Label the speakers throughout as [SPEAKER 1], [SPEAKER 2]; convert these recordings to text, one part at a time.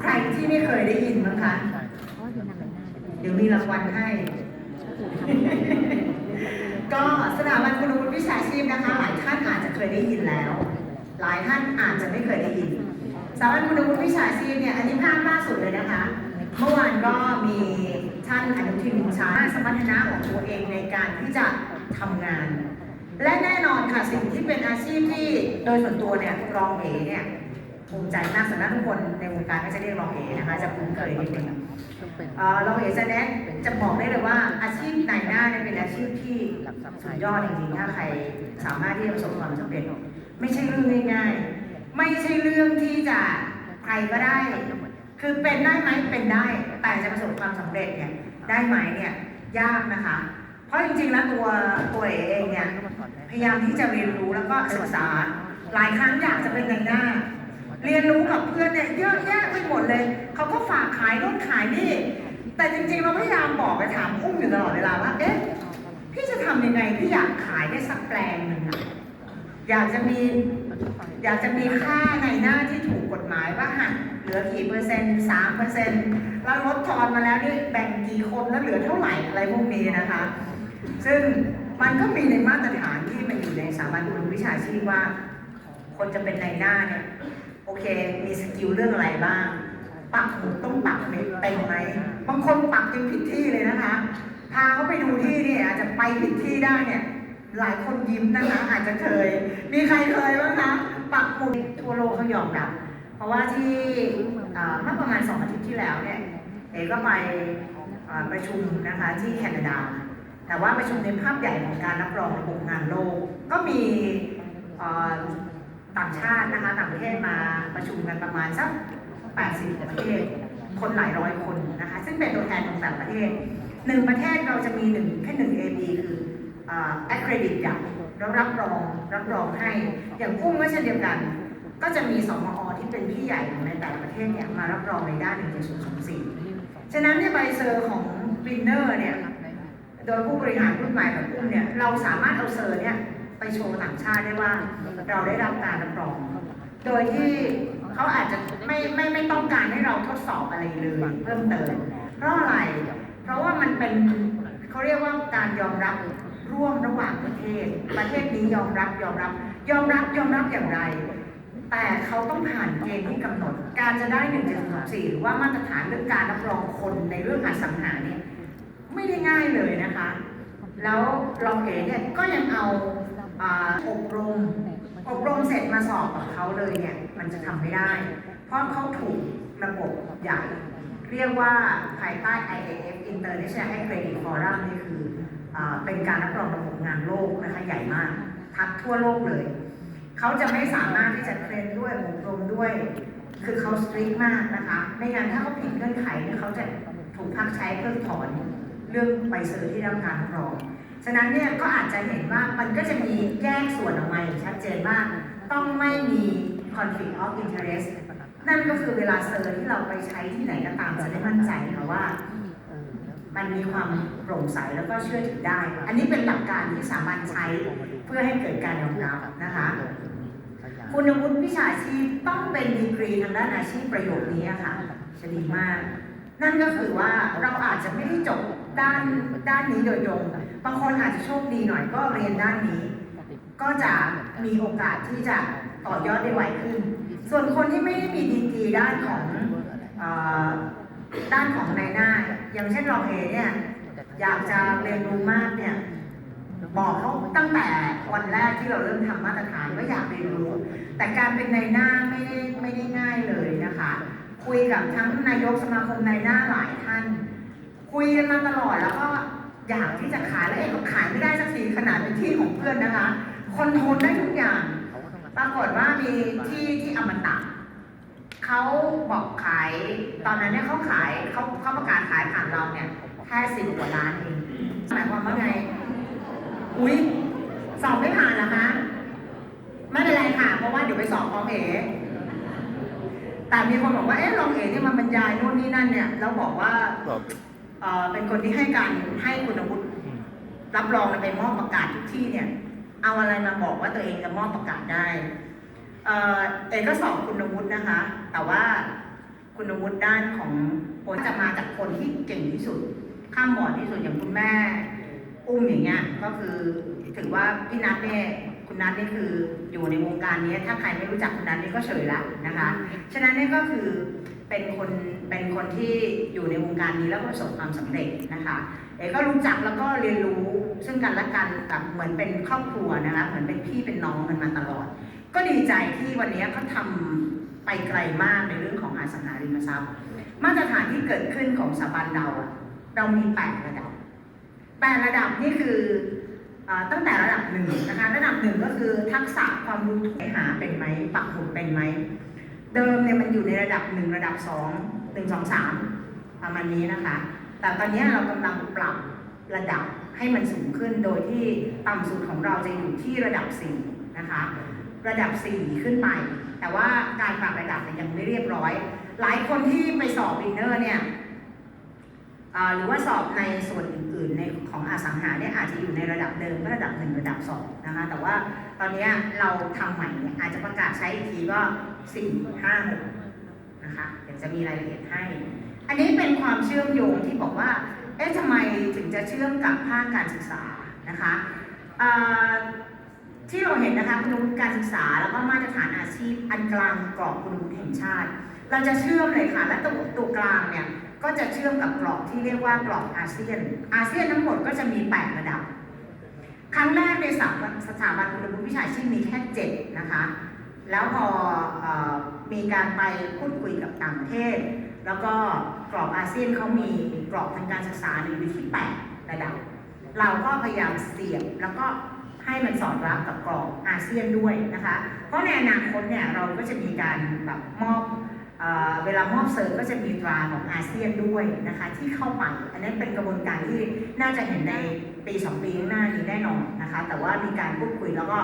[SPEAKER 1] ใครที่ไม่เคยได้ยินบ้างคะเดี๋ยวมีรางวัลให้ ก็สถาบันคุณวุฒิวิชาชีพนะคะ หลายท่านอาจจะเคยได้ยินแล้ว หลายท่านอาจจะไม่เคยได้ยินสถาบันคุณวุฒิวิชาชีพเนี่ยอันนี้ภาพล่าสุดเลยนะคะ เมื่อวานก็มีท่านอนุทินชาญสมรรถนะของตัวเองในการที่จะทำงาน และแน่นอนค่ะสิ่งที่เป็นอาชีพที่โดยส่วนตัวเนี่ยรองเอเนี่ย ภูมิใจมากสำหรับทุกคนในวงการก็จะเรียกรองเอนะคะ จะคุ้นเคยนิดนึงเอ่อเราเห็นแสดงจะบอกได้เลยว่าอาชีพนายหน้าเนี่ยเป็นอาชีพที่สุดยอดจริงๆถ้าใครสามารถที่จะประสบความสำเร็จไม่ใช่เรื่องง่ายๆ ไม่ใช่เรื่องที่จะใครก็ได้ คือเป็นได้ไหมเป็นได้ แต่จะประสบความสำเร็จเนี่ยได้ไหมเนี่ยยากนะคะ เพราะจริงๆแล้วตัวตัวเอเองเนี่ยพยายามที่จะเรียนรู้แล้วก็ศึกษาหลายครั้งอยากจะเป็นนายหน้า เรียนรู้กับเพื่อนเนี่ยเยอะแยะไปหมดเลย เขาก็ฝากขายนู่นขายนี่ แต่จริงๆเราพยายามบอกไปถามอุ้มอยู่ตลอดเวลาว่า เอ๊ะ พี่จะทำยังไงพี่อยากขายได้สักแปลงหนึ่งอะอยากจะมี อยากจะมีค่าในหน้าที่ถูกกฎหมายว่าหักเหลือกี่เปอร์เซ็นต์สามเปอร์เซ็นต์แล้วลดทอนมาแล้วนี่แบ่งกี่คนแล้วเหลือเท่าไหร่อะไรพวกนี้นะคะ ซึ่งมันก็มีในมาตรฐานที่มันอยู่ในสามัญอุดมวิชาชีพว่า คนจะเป็นในหน้าเนี่ย โอเค มีสกิลเรื่องอะไรบ้าง ปักหมุดต้องปักเม็ดเป็นไหม บางคนปักจนผิดที่เลยนะคะ พาเขาไปดูที่เนี่ยอาจจะไปผิดที่ได้เนี่ย หลายคนยิ้มนะคะ อาจจะเคย มีใครเคยบ้างคะ ปักหมุดทั่วโลกเขายอมรับ เพราะว่าที่เมื่อประมาณสองอาทิตย์ที่แล้วเนี่ย เอ๋ก็ไปประชุมนะคะที่แคนาดา แต่ว่าประชุมในภาพใหญ่ของการรับรองระบบงานโลก ก็มี ต่างชาตินะคะต่างประเทศมาประชุมกันประมาณสัก 80 ประเทศ คนหลายร้อยคนนะคะ ซึ่งเป็นตัวแทนของแต่ละประเทศหนึ่งประเทศเราจะมีหนึ่งแค่หนึ่ง AB คือเอ่อ accredit อย่างแล้วรับรองรับรองให้ อย่างกุ้งก็เช่นเดียวกัน ก็จะมีสมอที่เป็นพี่ใหญ่ของในแต่ละประเทศเนี่ยมารับรองในด้าน1.024ฉะนั้นเนี่ยใบเซอร์ของวินเนอร์เนี่ยโดยผู้บริหารรุ่นใหม่แบบอุ้มเนี่ยเราสามารถเอาเซอร์เนี่ย ไปโชว์ต่างชาติได้ว่าเราได้รับการรับรอง โดยที่เขาอาจจะไม่ไม่ไม่ต้องการให้เราทดสอบอะไรเลยเพิ่มเติม เพราะอะไร เพราะว่ามันเป็นเขาเรียกว่าการยอมรับร่วมระหว่างประเทศ ประเทศนี้ยอมรับยอมรับ ยอมรับยอมรับอย่างไร แต่เขาต้องผ่านเกณฑ์ที่กำหนด การจะได้1 7 4หรือว่ามาตรฐานเรื่องการรับรองคนในเรื่องอสังหาเนี่ยไม่ได้ง่ายเลยนะคะ แล้วรองเอเนี่ยก็ยังเอา อ่าอบรม อบรมเสร็จมาสอบกับเขาเลยเนี่ย มันจะทำไม่ได้ เพราะเขาถูกระบบใหญ่ เรียกว่าภายใต้ IAF International Accrediting Forum นี่คืออาเป็นการรับรองระบบงานโลกนะคะใหญ่มาก ทับทั่วโลกเลย เขาจะไม่สามารถที่จะเทรนด้วยอบรมด้วย คือเขาสตรีทมากนะคะ ไม่งั้นถ้าเขาผิดเงื่อนไขเนี่ยเขาจะถูกพักใช้เพิกถอนเรื่องใบเซอร์ที่ได้รับการรับรองฉะนั้นเนี่ยก็อาจจะเห็นว่ามันก็จะมีแยกส่วนออกมาอย่างชัดเจนว่าต้องไม่มี conflict of interest นั่นก็คือเวลาเซอร์ที่เราไปใช้ที่ไหนก็ตามจะได้มั่นใจค่ะว่า มันมีความโปร่งใสแล้วก็เชื่อถือได้ อันนี้เป็นหลักการที่สามารถใช้เพื่อให้เกิดการยอมรับนะคะ คุณวุฒิวิชาชีพต้องเป็นดีกรีทางด้านอาชีพประโยชน์นี้อะค่ะจะดีมาก นั่นก็คือว่าเราอาจจะไม่ได้จบด้านด้านนี้โดยตรงบางคนอาจจะโชคดีหน่อยก็เรียนด้านนี้ ก็จะมีโอกาสที่จะต่อยอดได้ไวขึ้น ส่วนคนที่ไม่ได้มีดีกรีด้านของด้านของนายหน้า อย่างเช่นรองเอเนี่ยอยากจะเรียนรู้มากเนี่ยบอกเขาตั้งแต่วันแรกที่เราเริ่มทำมาตรฐานว่าอยากเรียนรู้ แต่การเป็นนายหน้าไม่ได้ไม่ได้ง่ายเลยนะคะ คุยกับทั้งนายกสมาคมนายหน้าหลายท่าน คุยกันมาตลอดแล้วก็อยากที่จะขายแล้วเองก็ขายไม่ได้สักทีขนาดเป็นที่ของเพื่อนนะคะ คนทนได้ทุกอย่าง ปรากฏว่ามีที่ที่อมตะเขาบอกขายตอนนั้นเนี่ยเขาขายเขาเขาประกาศขายผ่านเราเนี่ยแค่สิบกว่าล้านเองหมายความว่าไง อุ๊ยสอบไม่ผ่านเหรอคะไม่เป็นไรค่ะ เพราะว่าเดี๋ยวไปสอบรองเอ แต่มีคนบอกว่าเอ๊ะรองเอที่มาบรรยายโน่นนี่นั่นเนี่ยแล้วบอกว่าเอ่อเป็นคนที่ให้การให้คุณวุฒิรับรองและไปมอบประกาศทุกที่เนี่ย เอาอะไรมาบอกว่าตัวเองจะมอบประกาศได้ เอ่อเอกก็สอบคุณวุฒินะคะ แต่ว่าคุณวุฒิด้านของโปรจะมาจากคนที่เก่งที่สุด ข้ามบอร์ดที่สุดอย่างคุณแม่ อุ้มอย่างเงี้ยก็คือถือว่าพี่นัทเนี่ยคุณ นัทนี่คืออยู่ในวงการนี้ถ้าใครไม่รู้จักคุณนัทนี่ก็เฉยละนะคะ ฉะนั้นนี่ก็คือเป็นคนเป็นคนที่อยู่ในวงการนี้แล้วก็ประสบความสำเร็จนะคะเอ๋ก็รู้จักแล้วก็เรียนรู้ซึ่งกันและกันกับเหมือนเป็นครอบครัวนะคะเหมือนเป็นพี่เป็นน้องกันมาตลอด ก็ดีใจที่วันนี้เขาทำไปไกลมากในเรื่องของอสังหาริมทรัพย์ มาตรฐานที่เกิดขึ้นของสถาบันเราอะเรามีแปดระดับแปดระดับนี่คือเออ ตั้งแต่ระดับหนึ่งนะคะระดับหนึ่งก็คือทักษะความรู้ถูกหาเป็นไหมปักหมุดเป็นไหม เดิมเนี่ยมันอยู่ในระดับหนึ่งระดับสองหนึ่งสองสามประมาณนี้นะคะ แต่ตอนนี้เรากำลังปรับระดับให้มันสูงขึ้นโดยที่ต่ำสุดของเราจะอยู่ที่ระดับสี่นะคะระดับสี่ขึ้นไป แต่ว่าการปรับระดับยังไม่เรียบร้อย หลายคนที่ไปสอบวินเนอร์เนี่ย หรือว่าสอบในส่วนอื่นๆในของอสังหาเนี่ยอาจจะอยู่ในระดับเดิมก็ระดับหนึ่งระดับสองนะคะแต่ว่าตอนนี้เราทำใหม่เนี่ยอาจจะประกาศใช้อีกทีก็สี่ห้าหกนะคะเดี๋ยวจะมีรายละเอียดให้ อันนี้เป็นความเชื่อมโยงที่บอกว่าเอ๊ะทำไมถึงจะเชื่อมกับภาคการศึกษานะคะที่เราเห็นนะคะคุณวุฒิการศึกษาแล้วก็มาตรฐานอาชีพอันกลางกรอบคุณวุฒิแห่งชาติ เราจะเชื่อมเลยค่ะและตัวตัวกลางเนี่ย ก็จะเชื่อมกับกรอบที่เรียกว่ากรอบอาเซียน อาเซียนทั้งหมดก็จะมี 8 ระดับ ครั้งแรกในสถาบันสถาบันคุณวุฒิวิชาชีพมีแค่7นะคะ แล้วพอเออมีการไปพูดคุยกับต่างประเทศ แล้วก็กรอบอาเซียนเขามีกรอบทางการศึกษาอยู่ที่ 8 ระดับ เราก็พยายามเสียบแล้วก็ให้มันสอดรับกับกรอบอาเซียนด้วยนะคะ เพราะในอนาคตเนี่ยเราก็จะมีการแบบมอบ เวลามอบเสริมก็จะมีตราของอาเซียนด้วยนะคะที่เข้าไป อันนั้นเป็นกระบวนการที่น่าจะเห็นในปีสองปีข้างหน้านี้แน่นอนนะคะแต่ว่ามีการพูดคุยแล้วก็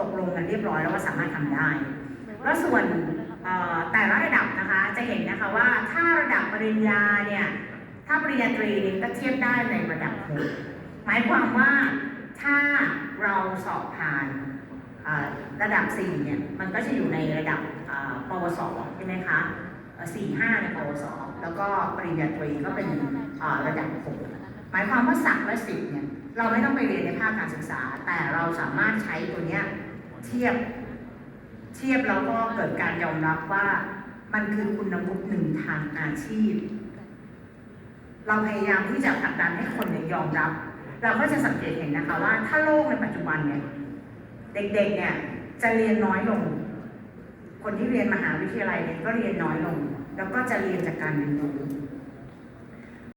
[SPEAKER 1] ตกลงกันเรียบร้อยแล้วว่าสามารถทำได้ แล้วส่วนแต่ละระดับนะคะจะเห็นนะคะว่าถ้าระดับปริญญาเนี่ยถ้าปริญญาตรีเนี่ยก็เทียบได้ในระดับหกหมายความว่าถ้าเราสอบผ่านระดับ4เนี่ยมันก็จะอยู่ในระดับ ปวสใช่ไหมคะสี่ห้าในปวส แล้วก็ปริญญาตรีก็เป็นอ่อระดับหกหมายความว่าสักและสิบเนี่ยเราไม่ต้องไปเรียนในภาคการศึกษา แต่เราสามารถใช้ตัวเนี้ยเทียบเทียบแล้วก็เกิดการยอมรับว่ามันคือคุณวุฒิหนึ่งทางอาชีพ เราพยายามที่จะผลักดันให้คนเนี่ยยอมรับ เราก็จะสังเกตเห็นนะคะว่าถ้าโลกในปัจจุบันเนี่ยเด็กๆเนี่ยจะเรียนน้อยลง คนที่เรียนมหาวิทยาลัยเนี่ยก็เรียนน้อยลง แล้วก็จะเรียนจากการเรียนรู้